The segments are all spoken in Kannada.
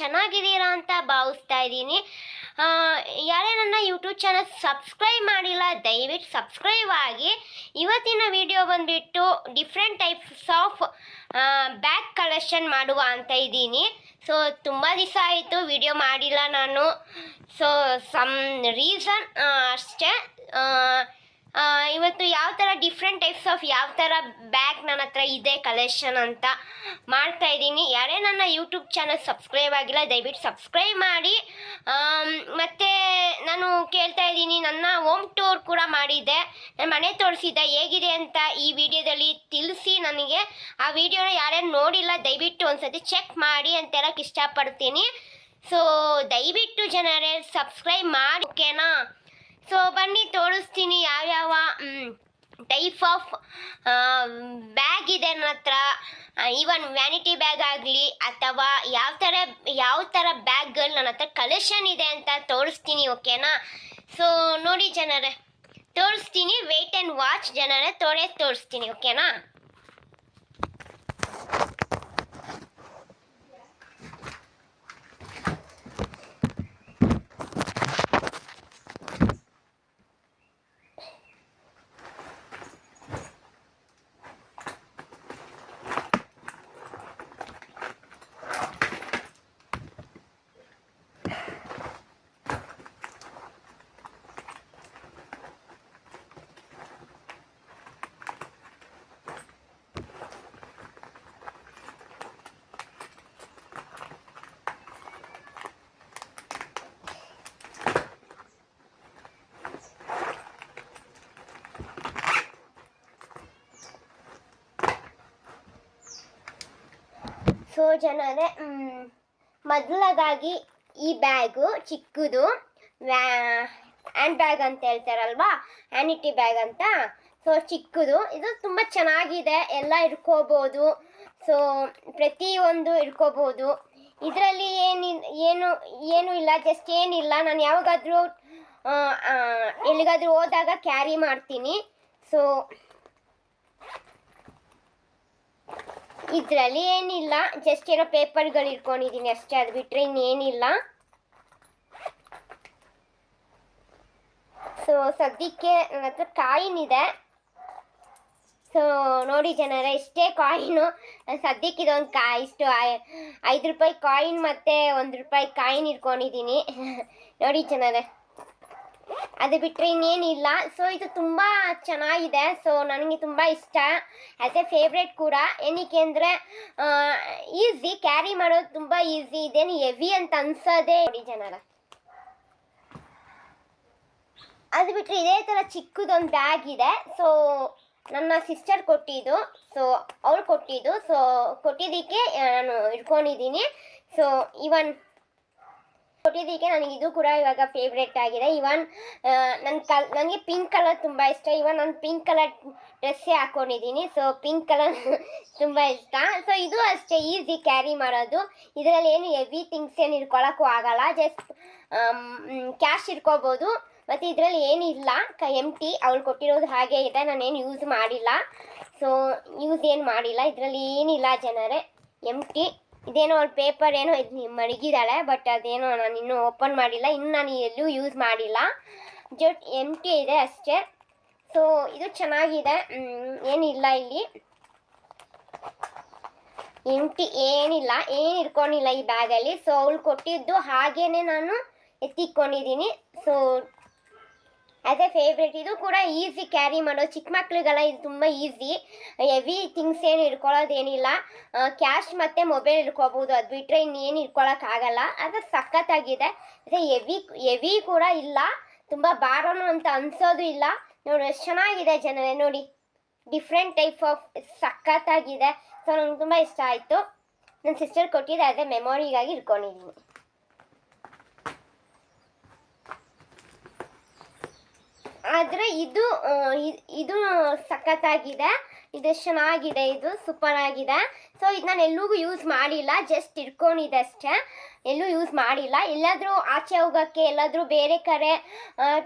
ಚೆನ್ನಾಗಿದ್ದೀರಾ ಅಂತ ಭಾವಿಸ್ತಾ ಇದ್ದೀನಿ. ಯಾರೇ ನನ್ನ ಯೂಟ್ಯೂಬ್ ಚಾನಲ್ ಸಬ್ಸ್ಕ್ರೈಬ್ ಮಾಡಿಲ್ಲ, ದಯವಿಟ್ಟು ಸಬ್ಸ್ಕ್ರೈಬ್ ಆಗಿ. ಇವತ್ತಿನ ವಿಡಿಯೋ ಬಂದುಬಿಟ್ಟು different types of bag collection ಮಾಡುವ ಅಂತ ಇದ್ದೀನಿ. ಸೊ ತುಂಬ ದಿವಸ ಆಯಿತು ವಿಡಿಯೋ ಮಾಡಿಲ್ಲ ನಾನು. ಸೊ ಸಮ್ ರೀಸನ್ ಅಷ್ಟೇ. ಇವತ್ತು ಯಾವ ಥರ ಡಿಫ್ರೆಂಟ್ ಟೈಪ್ಸ್ ಆಫ್ ಯಾವ ಥರ ಬ್ಯಾಗ್ ನನ್ನ ಹತ್ರ ಇದೆ ಕಲೆಕ್ಷನ್ ಅಂತ ಮಾಡ್ತಾ ಇದ್ದೀನಿ. ಯಾರೇ ನನ್ನ ಯೂಟ್ಯೂಬ್ ಚಾನಲ್ ಸಬ್ಸ್ಕ್ರೈಬ್ ಆಗಿಲ್ಲ, ದಯವಿಟ್ಟು ಸಬ್ಸ್ಕ್ರೈಬ್ ಮಾಡಿ. ಮತ್ತು ನಾನು ಕೇಳ್ತಾ ಇದ್ದೀನಿ, ನನ್ನ ಹೋಮ್ ಟೂರ್ ಕೂಡ ಮಾಡಿದ್ದೆ. ನನ್ನ ಮನೆ ತೋರಿಸಿದ್ದೆ, ಹೇಗಿದೆ ಅಂತ ಈ ವಿಡಿಯೋದಲ್ಲಿ ತಿಳಿಸಿ ನನಗೆ. ಆ ವಿಡಿಯೋನ ಯಾರ್ಯಾರು ನೋಡಿಲ್ಲ, ದಯವಿಟ್ಟು ಒಂದ್ಸತಿ ಚೆಕ್ ಮಾಡಿ ಅಂತ ಇಷ್ಟಪಡ್ತೀನಿ. ಸೊ ದಯವಿಟ್ಟು ಜನರೇ ಸಬ್ಸ್ಕ್ರೈಬ್ ಮಾಡಿ ಓಕೆನಾ ಸೊ ಬನ್ನಿ, ತೋರಿಸ್ತೀನಿ ಯಾವ್ಯಾವ ಟೈಪ್ ಆಫ್ ಬ್ಯಾಗ್ ಇದೆ ನನ್ನ ಹತ್ರ. ಈವನ್ ವ್ಯಾನಿಟಿ ಬ್ಯಾಗ್ ಆಗಲಿ ಅಥವಾ ಯಾವ ಥರ ಯಾವ ಥರ ಬ್ಯಾಗ್ಗಳು ನನ್ನ ಹತ್ರ ಕಲೆಕ್ಷನ್ ಇದೆ ಅಂತ ತೋರಿಸ್ತೀನಿ ಓಕೆನಾ ಸೊ ನೋಡಿ ಜನರೇ, ತೋರಿಸ್ತೀನಿ ವೆಯ್ಟ್ ಆ್ಯಂಡ್ ವಾಚ್ ಜನರೇ ತೋಡೆ ತೋರಿಸ್ತೀನಿ ಓಕೆನಾ ಸೊ ಜನರೇ ಮೊದಲದಾಗಿ ಈ ಬ್ಯಾಗು ಚಿಕ್ಕದು ಹ್ಯಾಂಡ್ ಬ್ಯಾಗ್ ಅಂತ ಹೇಳ್ತಾರಲ್ವಾ, ಹ್ಯಾನಿಟಿ ಬ್ಯಾಗ್ ಅಂತ. ಸೊ, ಚಿಕ್ಕದು. ಇದು ತುಂಬ ಚೆನ್ನಾಗಿದೆ. ಎಲ್ಲ ಇಟ್ಕೋಬೋದು ಸೊ, ಪ್ರತಿಯೊಂದು ಇಟ್ಕೋಬೋದು ಇದರಲ್ಲಿ ಏನಿ, ಏನು ಏನು ಇಲ್ಲ ಜಸ್ಟ್ ಏನಿಲ್ಲ. ನಾನು ಯಾವಾಗಾದರೂ ಎಲ್ಲಿಗಾದರೂ ಹೋದಾಗ ಕ್ಯಾರಿ ಮಾಡ್ತೀನಿ. ಸೊ ಇದರಲ್ಲಿ ಏನಿಲ್ಲ ಜಸ್ಟ್ ಏನೋ ಪೇಪರ್ಗಳು ಇಟ್ಕೊಂಡಿದ್ದೀನಿ ಅಷ್ಟೇ, ಅದು ಬಿಟ್ಟರೆ ಇನ್ನೇನಿಲ್ಲ. ಸೊ ಸದ್ಯಕ್ಕೆ ನನ್ನ ಹತ್ರ ಕಾಯಿನ್ ಇದೆ. ಸೊ ನೋಡಿ ಜನರೇ, ಇಷ್ಟೇ ಕಾಯಿನು ಸದ್ಯಕ್ಕೆ ಇದೊಂದು ಕಾ, ಇಷ್ಟು ಐದು ರೂಪಾಯಿ ಕಾಯಿನ್ ಮತ್ತು ಒಂದು ರೂಪಾಯಿ ಕಾಯಿನ್ ಇಟ್ಕೊಂಡಿದ್ದೀನಿ ನೋಡಿ ಜನರೇ. ಅದು ಬಿಟ್ಟರೆ ಇನ್ನೇನಿಲ್ಲ. ಸೊ ಇದು ತುಂಬ ಚೆನ್ನಾಗಿದೆ. ಸೊ ನನಗೆ ತುಂಬ ಇಷ್ಟ. ಆ್ಯಸ್ ಎ ಫೇವ್ರೆಟ್ ಕೂಡ. ಏನಕ್ಕೆ ಅಂದರೆ ಈಸಿ ಕ್ಯಾರಿ ಮಾಡೋದು ತುಂಬ ಈಸಿ ಇದೇನು ಹೆವಿ ಅಂತ ಅನ್ಸೋದೇ ನೋಡಿ ಜನರ. ಅದು ಬಿಟ್ಟರೆ ಇದೇ ಥರ ಚಿಕ್ಕದೊಂದು ಬ್ಯಾಗ್ ಇದೆ. ಸೊ ನನ್ನ ಸಿಸ್ಟರ್ ಕೊಟ್ಟಿದ್ದು. ಸೊ ಅವ್ರು ಕೊಟ್ಟಿದ್ದು. ಸೊ ಕೊಟ್ಟಿದ್ದಕ್ಕೆ ನಾನು ಇಟ್ಕೊಂಡಿದ್ದೀನಿ ಸೊ ಇವನ್ ಕೊಟ್ಟಿದ್ದಕ್ಕೆ ಇದು ಕೂಡ ಇವಾಗ ಫೇವ್ರೆಟ್ ಆಗಿದೆ. ಇವನ್ ನನ್ನ ಕಲ್, ನನಗೆ ಪಿಂಕ್ ಕಲರ್ ತುಂಬ ಇಷ್ಟ. ಇವನ್ ನಾನು ಪಿಂಕ್ ಕಲರ್ ಡ್ರೆಸ್ಸೇ ಹಾಕೊಂಡಿದ್ದೀನಿ. ಸೊ ಪಿಂಕ್ ಕಲರ್ ತುಂಬ ಇಷ್ಟ. ಸೊ ಇದು ಅಷ್ಟೇ ಈಸಿ ಕ್ಯಾರಿ ಮಾಡೋದು. ಇದರಲ್ಲಿ ಏನು ಹೆವಿ ಥಿಂಗ್ಸ್ ಏನು ಇಟ್ಕೊಳ್ಳೋಕ್ಕೂ ಆಗಲ್ಲ. ಜಸ್ಟ್ ಕ್ಯಾಶ್ ಇಟ್ಕೋಬೋದು ಮತ್ತು ಇದರಲ್ಲಿ ಏನಿಲ್ಲ. ಕ ಎಂ ಟಿ ಅವಳು ಕೊಟ್ಟಿರೋದು ಹಾಗೆ ಇದೆ. ನಾನೇನು ಯೂಸ್ ಮಾಡಿಲ್ಲ. ಸೊ ಯೂಸ್ ಏನು ಮಾಡಿಲ್ಲ. ಇದರಲ್ಲಿ ಏನಿಲ್ಲ ಜನರೇ. ಎಂ ಟಿ ಇದೇನೋ ಒಂದು ಪೇಪರ್ ಏನೋ ಇದು ಮಡಗಿದ್ದಾಳೆ ಬಟ್ ಅದೇನೋ ನಾನು ಇನ್ನೂ ಓಪನ್ ಮಾಡಿಲ್ಲ, ಇನ್ನು ನಾನು ಎಲ್ಲೂ ಯೂಸ್ ಮಾಡಿಲ್ಲ. ಜಸ್ಟ್ ಎಂ ಟಿ ಇದೆ ಅಷ್ಟೇ. ಸೊ ಇದು ಚೆನ್ನಾಗಿದೆ. ಏನಿಲ್ಲ ಇಲ್ಲಿ. ಎಂ ಟಿ ಏನಿಲ್ಲ, ಏನು ಇಟ್ಕೊಂಡಿಲ್ಲ ಈ ಬ್ಯಾಗಲ್ಲಿ ಸೊ ಅವಳು ಕೊಟ್ಟಿದ್ದು ಹಾಗೇ ನಾನು ಎತ್ತಿಕೊಂಡಿದ್ದೀನಿ. ಸೊ ಎ ಫೇವ್ರೇಟ್ ಇದು ಕೂಡ ಈಸಿ ಕ್ಯಾರಿ ಮಾಡೋ ಚಿಕ್ಕ ಮಕ್ಳಿಗೆಲ್ಲ ಇದು ತುಂಬ ಈಸಿ ಹೆವಿ ಥಿಂಗ್ಸ್ ಏನು ಇಟ್ಕೊಳ್ಳೋದೇನಿಲ್ಲ ಕ್ಯಾಶ್ ಮತ್ತು ಮೊಬೈಲ್ ಇಟ್ಕೋಬೋದು ಅದು ಬಿಟ್ಟರೆ ಇನ್ನೇನು ಇಟ್ಕೊಳ್ಳೋಕ್ಕಾಗಲ್ಲ ಅದು ಸಖತ್ತಾಗಿದೆ. ಅದೇ ಹೆವಿ ಹೆವಿ ಕೂಡ ಇಲ್ಲ. ತುಂಬ ಭಾರನು ಅಂತ ಅನ್ಸೋದು ಇಲ್ಲ. ನೋಡಿ, ಎಷ್ಟು ಚೆನ್ನಾಗಿದೆ ಜನರೇ, ನೋಡಿ. ಡಿಫ್ರೆಂಟ್ ಟೈಪ್ ಆಫ್ ಸಖತ್ತಾಗಿದೆ. ಸೊ ನಂಗೆ ತುಂಬ ಇಷ್ಟ ಆಯಿತು. ನನ್ನ ಸಿಸ್ಟರ್ ಕೊಟ್ಟಿದ್ದೆ ಅದೇ ಮೆಮೊರಿಗಾಗಿ ಇಟ್ಕೊಂಡಿದ್ದೀನಿ ಆದರೆ ಇದು ಇದು ಸಖತ್ತಾಗಿದೆ. ಇದು ಚೆನ್ನಾಗಿದೆ, ಇದು ಸೂಪರ್ ಆಗಿದೆ ಸೊ ಇದು ನಾನು ಎಲ್ಲಿಗೂ ಯೂಸ್ ಮಾಡಿಲ್ಲ ಜಸ್ಟ್ ಇಟ್ಕೊಂಡಿದೆ ಅಷ್ಟೇ. ಎಲ್ಲೂ ಯೂಸ್ ಮಾಡಿಲ್ಲ. ಎಲ್ಲಾದರೂ ಆಚೆ ಹೋಗೋಕ್ಕೆ, ಎಲ್ಲಾದರೂ ಬೇರೆ ಕಡೆ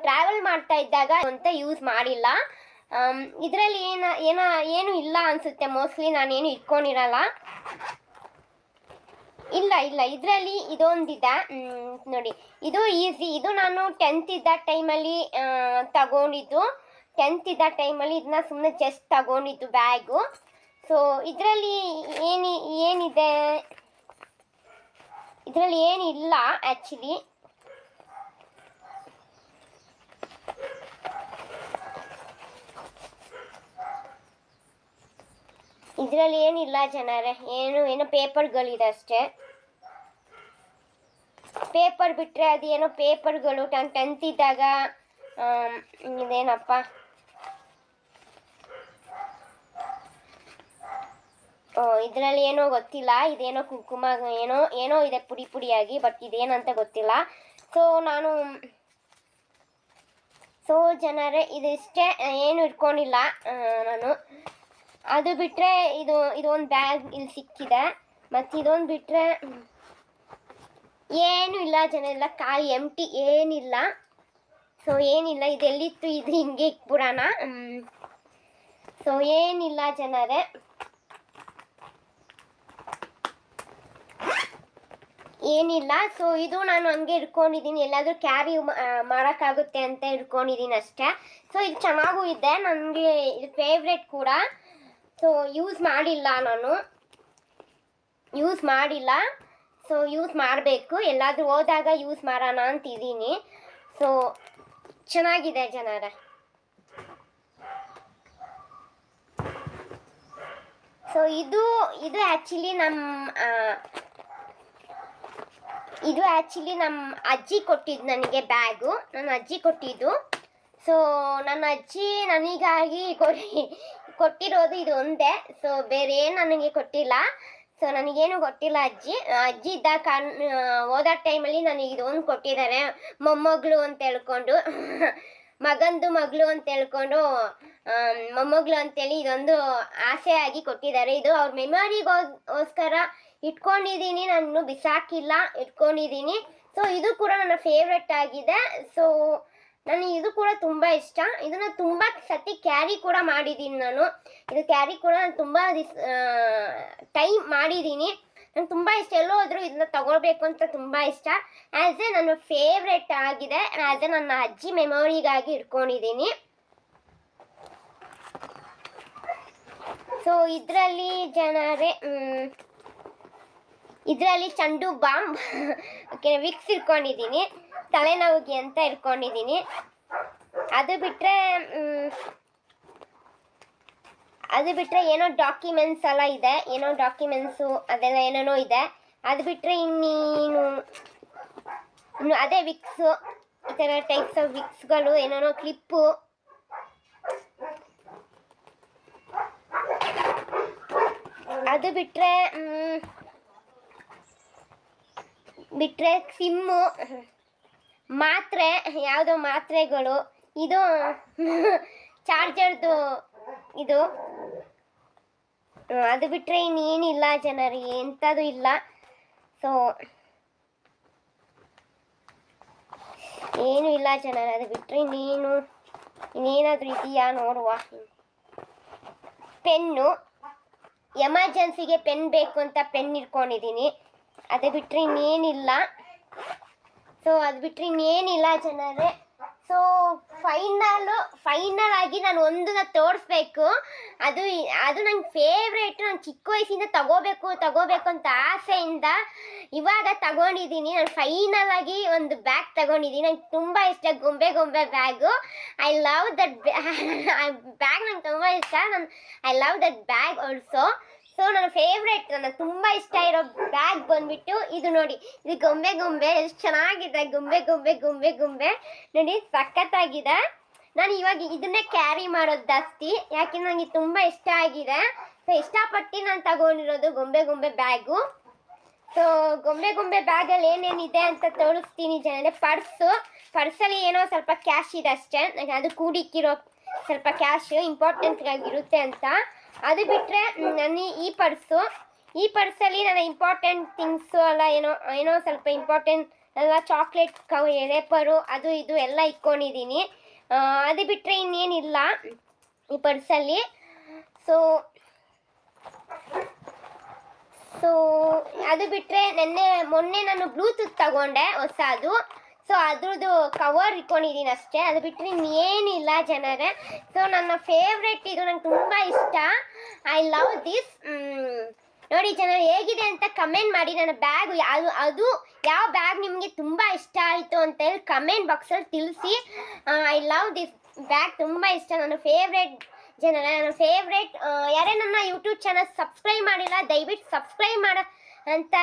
ಟ್ರಾವೆಲ್ ಮಾಡ್ತಾ ಇದ್ದಾಗ ಅಂತ ಯೂಸ್ ಮಾಡಿಲ್ಲ. ಇದರಲ್ಲಿ ಏನ ಏನ, ಏನು ಇಲ್ಲ ಅನಿಸುತ್ತೆ. ಮೋಸ್ಟ್ಲಿ ನಾನೇನು ಇಟ್ಕೊಂಡಿರಲ್ಲ. ಇಲ್ಲ ಇಲ್ಲ. ಇದರಲ್ಲಿ ಇದೊಂದಿದೆ. ನೋಡಿ. ಇದು ಈಸಿ ಇದು ನಾನು ಟೆಂತ್ ಇದ್ದ ಟೈಮಲ್ಲಿ ತಗೊಂಡಿದ್ದು. ಟೆಂತ್ ಇದ್ದ ಟೈಮಲ್ಲಿ ಇದನ್ನ ಸುಮ್ಮನೆ ಜಸ್ಟ್ ತಗೊಂಡಿದ್ದು ಬ್ಯಾಗು ಸೊ ಇದರಲ್ಲಿ ಏನಿ, ಏನಿದೆ? ಇದರಲ್ಲಿ ಏನಿಲ್ಲ ಆ್ಯಕ್ಚುಲಿ ಇದರಲ್ಲಿ ಏನಿಲ್ಲ ಜನರೇ. ಏನು ಏನೋ ಪೇಪರ್ಗಳಿದೆ ಅಷ್ಟೇ. ಪೇಪರ್ ಬಿಟ್ಟರೆ ಅದೇನೋ ಪೇಪರ್ಗಳು ಟನ್ ಟೆಂತ್ ಇದ್ದಾಗ ಆಮ್, ಇದೇನಪ್ಪ? ಇದರಲ್ಲಿ ಏನೋ ಗೊತ್ತಿಲ್ಲ ಇದೇನೋ ಕುಂಕುಮ ಏನೋ ಏನೋ ಇದೆ ಪುಡಿ ಪುಡಿಯಾಗಿ ಬಟ್ ಇದೇನಂತ ಗೊತ್ತಿಲ್ಲ. ಸೊ ನಾನು ಸೊ ಜನರೇ ಇದಿಷ್ಟೇ ಏನು ಇಟ್ಕೊಂಡಿಲ್ಲ ನಾನು. ಅದು ಬಿಟ್ಟರೆ ಇದು, ಇದೊಂದು ಬ್ಯಾಗ್ ಇಲ್ಲಿ ಸಿಕ್ಕಿದೆ. ಮತ್ತು ಇದೊಂದು ಬಿಟ್ಟರೆ ಏನು ಇಲ್ಲ ಜನ, ಎಲ್ಲ ಕಾಯಿ ಎಂಟಿ ಏನಿಲ್ಲ. ಸೊ ಏನಿಲ್ಲ, ಇದೆಲ್ಲಿತ್ತು, ಇದು ಹಿಂಗೆ ಇಕ್ಬಿಡೋಣ ಸೊ ಏನಿಲ್ಲ ಜನರೇ. ಏನಿಲ್ಲ ಸೊ ಇದು ನಾನು ಹಂಗೆ ಇಟ್ಕೊಂಡಿದ್ದೀನಿ ಎಲ್ಲಾದರೂ ಕ್ಯಾರಿ ಮಾಡೋಕ್ಕಾಗುತ್ತೆ ಅಂತ ಇಟ್ಕೊಂಡಿದ್ದೀನಿ ಅಷ್ಟೇ. ಸೊ ಇದು ಚೆನ್ನಾಗೂ ಇದೆ ನನಗೆ ಇದು ಫೇವ್ರೆಟ್ ಕೂಡ. ಸೊ ಯೂಸ್ ಮಾಡಿಲ್ಲ ನಾನು. ಯೂಸ್ ಮಾಡಿಲ್ಲ. ಸೊ ಯೂಸ್ ಮಾಡಬೇಕು. ಎಲ್ಲಾದರೂ ಹೋದಾಗ ಯೂಸ್ ಮಾಡೋಣ ಅಂತಿದ್ದೀನಿ. ಸೊ ಚೆನ್ನಾಗಿದೆ ಜನರ. ಸೊ ಇದು ಇದು ಆ್ಯಕ್ಚುಲಿ ನಮ್ಮ ಇದು ಆ್ಯಕ್ಚುಲಿ ನಮ್ಮ ಅಜ್ಜಿ ಕೊಟ್ಟಿದ್ದು ನನಗೆ ಬ್ಯಾಗು ನನ್ನ ಅಜ್ಜಿ ಕೊಟ್ಟಿದ್ದು. ಸೊ ನನ್ನ ಅಜ್ಜಿ ನನಗಾಗಿ ಕೊಡಿ, ಕೊಟ್ಟಿರೋದು ಇದು ಒಂದೇ. ಸೊ ಬೇರೆ ಏನು ನನಗೆ ಕೊಟ್ಟಿಲ್ಲ. ಸೊ ನನಗೇನು ಗೊತ್ತಿಲ್ಲ ಅಜ್ಜಿ. ಅಜ್ಜಿ ಇದ್ದ ಕಾಣ್ ಓದೋ ಟೈಮಲ್ಲಿ ನನಗೆ ಇದೊಂದು ಕೊಟ್ಟಿದ್ದಾರೆ. ಮೊಮ್ಮಗಳು ಅಂತ ಹೇಳ್ಕೊಂಡು, ಮಗಂದು ಮಗಳು ಅಂತ ಹೇಳ್ಕೊಂಡು ಮೊಮ್ಮಗಳು ಅಂತೇಳಿ ಇದೊಂದು ಆಸೆ ಆಗಿ ಕೊಟ್ಟಿದ್ದಾರೆ. ಇದು ಅವ್ರ ಮೆಮೊರಿಗೋಸ್ಕರ ಇಟ್ಕೊಂಡಿದ್ದೀನಿ. ನಾನು ಬಿಸಾಕಿಲ್ಲ, ಇಟ್ಕೊಂಡಿದ್ದೀನಿ. ಸೊ ಇದು ಕೂಡ ನನ್ನ ಫೇವ್ರೆಟ್ ಆಗಿದೆ. ಸೊ ನನಗೆ ಇದು ಕೂಡ ತುಂಬ ಇಷ್ಟ. ಇದನ್ನ ತುಂಬ ಸತಿ ಕ್ಯಾರಿ ಕೂಡ ಮಾಡಿದ್ದೀನಿ ನಾನು. ಇದು ಕ್ಯಾರಿ ಕೂಡ ನಾನು ತುಂಬ ದಿಸ್ ಟೈಮ್ ಮಾಡಿದ್ದೀನಿ ನಂಗೆ ತುಂಬ ಇಷ್ಟ. ಎಲ್ಲೋ ಹೋದ್ರು ಇದನ್ನ ತಗೊಳ್ಬೇಕು ಅಂತ ತುಂಬ ಇಷ್ಟ. ಆ್ಯಸ್ ಎ ನನ್ನ ಫೇವ್ರೆಟ್ ಆಗಿದೆ. ಆ್ಯಸ್ ಎ ನನ್ನ ಅಜ್ಜಿ ಮೆಮೊರಿಗಾಗಿ ಇಟ್ಕೊಂಡಿದ್ದೀನಿ ಸೊ ಇದರಲ್ಲಿ ಜನರೇ ಇದರಲ್ಲಿ ಚಂಡು ಬಾಂಬ್. ಓಕೆ ವಿಕ್ಸ್ ಇಟ್ಕೊಂಡಿದ್ದೀನಿ. ತಲೆನೋವಿಗೆ ಅಂತ ಇಟ್ಕೊಂಡಿದ್ದೀನಿ. ಅದು ಬಿಟ್ಟರೆ ಅದು ಬಿಟ್ಟರೆ ಏನೋ ಡಾಕ್ಯುಮೆಂಟ್ಸ್ ಎಲ್ಲ ಇದೆ. ಏನೋ ಡಾಕ್ಯುಮೆಂಟ್ಸು, ಅದೆಲ್ಲ ಏನೇನೋ ಇದೆ. ಅದು ಬಿಟ್ಟರೆ ಇನ್ನೇನು, ಇನ್ನು ಅದೇ ವಿಕ್ಸು, ಈ ಥರ ಟೈಪ್ಸ್ ಆಫ್ ವಿಕ್ಸ್ಗಳು, ಏನೇನೋ ಕ್ಲಿಪ್ಪು. ಅದು ಬಿಟ್ಟರೆ ಬಿಟ್ಟರೆ ಸಿಮ್ಮು. ಮಾತ್ರೆ, ಯಾವುದೋ ಮಾತ್ರೆಗಳು. ಇದು ಚಾರ್ಜರ್ದು ಇದು. ಅದು ಬಿಟ್ಟರೆ ಇನ್ನೇನಿಲ್ಲ ಜನರಿಗೆ ಎಂಥದ್ದು ಇಲ್ಲ. ಸೊ ಏನು ಇಲ್ಲ ಜನರು, ಅದು ಬಿಟ್ಟರೆ ಇನ್ನೇನು, ಇನ್ನೇನಾದರೂ ಇದೆಯಾ ನೋಡುವ. ಪೆನ್ನು. ಎಮರ್ಜೆನ್ಸಿಗೆ ಪೆನ್ ಬೇಕು ಅಂತ ಪೆನ್ ಇಟ್ಕೊಂಡಿದ್ದೀನಿ. ಅದು ಬಿಟ್ಟರೆ ಇನ್ನೇನಿಲ್ಲ. ಸೊ ಅದು ಬಿಟ್ಟರೆ ಇನ್ನೇನಿಲ್ಲ ಜನರೇ. ಸೊ ಫೈನಲು ಫೈನಲ್ ಆಗಿ ನಾನು ಒಂದನ್ನ ತೋರಿಸ್ಬೇಕು. ಅದು ಅದು ನಂಗೆ ಫೇವ್ರೇಟ್ ನಾನು ಚಿಕ್ಕ ವಯಸ್ಸಿಂದ ತಗೋಬೇಕು ತಗೋಬೇಕು ಅಂತ ಆಸೆಯಿಂದ ಇವಾಗ ತಗೊಂಡಿದ್ದೀನಿ ನಾನು ಫೈನಲ್ ಆಗಿ ಒಂದು ಬ್ಯಾಗ್ ತಗೊಂಡಿದ್ದೀನಿ ನಂಗೆ ತುಂಬ ಇಷ್ಟ. ಗೊಂಬೆ ಗೊಂಬೆ bag I love that bag ನಂಗೆ ತುಂಬ ಇಷ್ಟ. ನಾನು I love that bag also so ನನ್ನ ಫೇವ್ರೇಟ್ ನನಗೆ ತುಂಬ ಇಷ್ಟ ಇರೋ ಬ್ಯಾಗ್ ಬಂದ್ಬಿಟ್ಟು ಇದು ನೋಡಿ. ಇದು ಗೊಂಬೆ ಗೊಂಬೆ, ಎಷ್ಟು ಚೆನ್ನಾಗಿದೆ. ಗೊಂಬೆ ಗೊಂಬೆ ಗೊಂಬೆ ಗೊಂಬೆ. ನೋಡಿ, ಸಖತ್ತಾಗಿದೆ. ನಾನು ಇವಾಗ ಇದನ್ನೇ ಕ್ಯಾರಿ ಮಾಡೋದು ಜಾಸ್ತಿ. ಯಾಕೆ ನನಗೆ ತುಂಬ ಇಷ್ಟ ಆಗಿದೆ. ಸೊ ಇಷ್ಟಪಟ್ಟು ನಾನು ತಗೊಂಡಿರೋದು ಗೊಂಬೆ ಗೊಂಬೆ ಬ್ಯಾಗು ಸೊ ಗೊಂಬೆ ಗೊಂಬೆ ಬ್ಯಾಗಲ್ಲಿ ಏನೇನಿದೆ ಅಂತ ತೋರಿಸ್ತೀನಿ ಜನರೇ. ಪರ್ಸು, ಪರ್ಸಲ್ಲಿ ಏನೋ ಸ್ವಲ್ಪ ಕ್ಯಾಶ್ ಇದೆ ಅಷ್ಟೇ. ನನಗೆ ಅದು ಕೂಡಿಕ್ಕಿರೋ ಸ್ವಲ್ಪ ಕ್ಯಾಶ್ ಇಂಪಾರ್ಟೆಂಟ್ ಆಗಿರುತ್ತೆ ಅಂತ. ಅದು ಬಿಟ್ಟರೆ ನನ್ನ ಈ ಪರ್ಸು. ಈ ಪರ್ಸಲ್ಲಿ ನನ್ನ ಇಂಪಾರ್ಟೆಂಟ್ ಥಿಂಗ್ಸು ಅಲ್ಲ ಏನೋ ಏನೋ ಸ್ವಲ್ಪ ಇಂಪಾರ್ಟೆಂಟ್ ಎಲ್ಲ ಚಾಕ್ಲೇಟ್ ಕವ್ ರೇಪರು ಅದು ಇದು ಎಲ್ಲ ಇಟ್ಕೊಂಡಿದ್ದೀನಿ. ಅದು ಬಿಟ್ಟರೆ ಇನ್ನೇನಿಲ್ಲ ಈ ಪರ್ಸಲ್ಲಿ. ಸೊ ಸೊ ಅದು ಬಿಟ್ಟರೆ ನೆನ್ನೆ, ಮೊನ್ನೆ ನಾನು ಬ್ಲೂಟೂತ್ ತಗೊಂಡೆ ಹೊಸದು. ಸೊ ಅದ್ರದ್ದು ಕವರ್ ಇಟ್ಕೊಂಡಿದ್ದೀನಿ ಅಷ್ಟೇ. ಅದು ಬಿಟ್ಟರೆ ಇನ್ನೇನಿಲ್ಲ ಜನರೇ. ಸೊ ನನ್ನ ಫೇವ್ರೆಟ್ ಇದು ನಂಗೆ ತುಂಬ ಇಷ್ಟ. ಐ ಲವ್ ದಿಸ್ ನೋಡಿ ಜನ ಹೇಗಿದೆ ಅಂತ ಕಮೆಂಟ್ ಮಾಡಿ. ನನ್ನ ಬ್ಯಾಗ್ ಅದು ಅದು ಯಾವ ಬ್ಯಾಗ್ ನಿಮಗೆ ತುಂಬ ಇಷ್ಟ ಆಯಿತು ಅಂತ ಹೇಳಿ ಕಮೆಂಟ್ ಬಾಕ್ಸಲ್ಲಿ ತಿಳಿಸಿ. ಐ ಲವ್ ದಿಸ್ ಬ್ಯಾಗ್ ತುಂಬ ಇಷ್ಟ. ನನ್ನ ಫೇವ್ರೆಟ್ ಜನರ, ನನ್ನ ಫೇವ್ರೆಟ್ ಯಾರೇ ನನ್ನ ಯೂಟ್ಯೂಬ್ ಚಾನಲ್ ಸಬ್ಸ್ಕ್ರೈಬ್ ಮಾಡಿಲ್ಲ, ದಯವಿಟ್ಟು ಸಬ್ಸ್ಕ್ರೈಬ್ ಮಾಡ ಅಂತ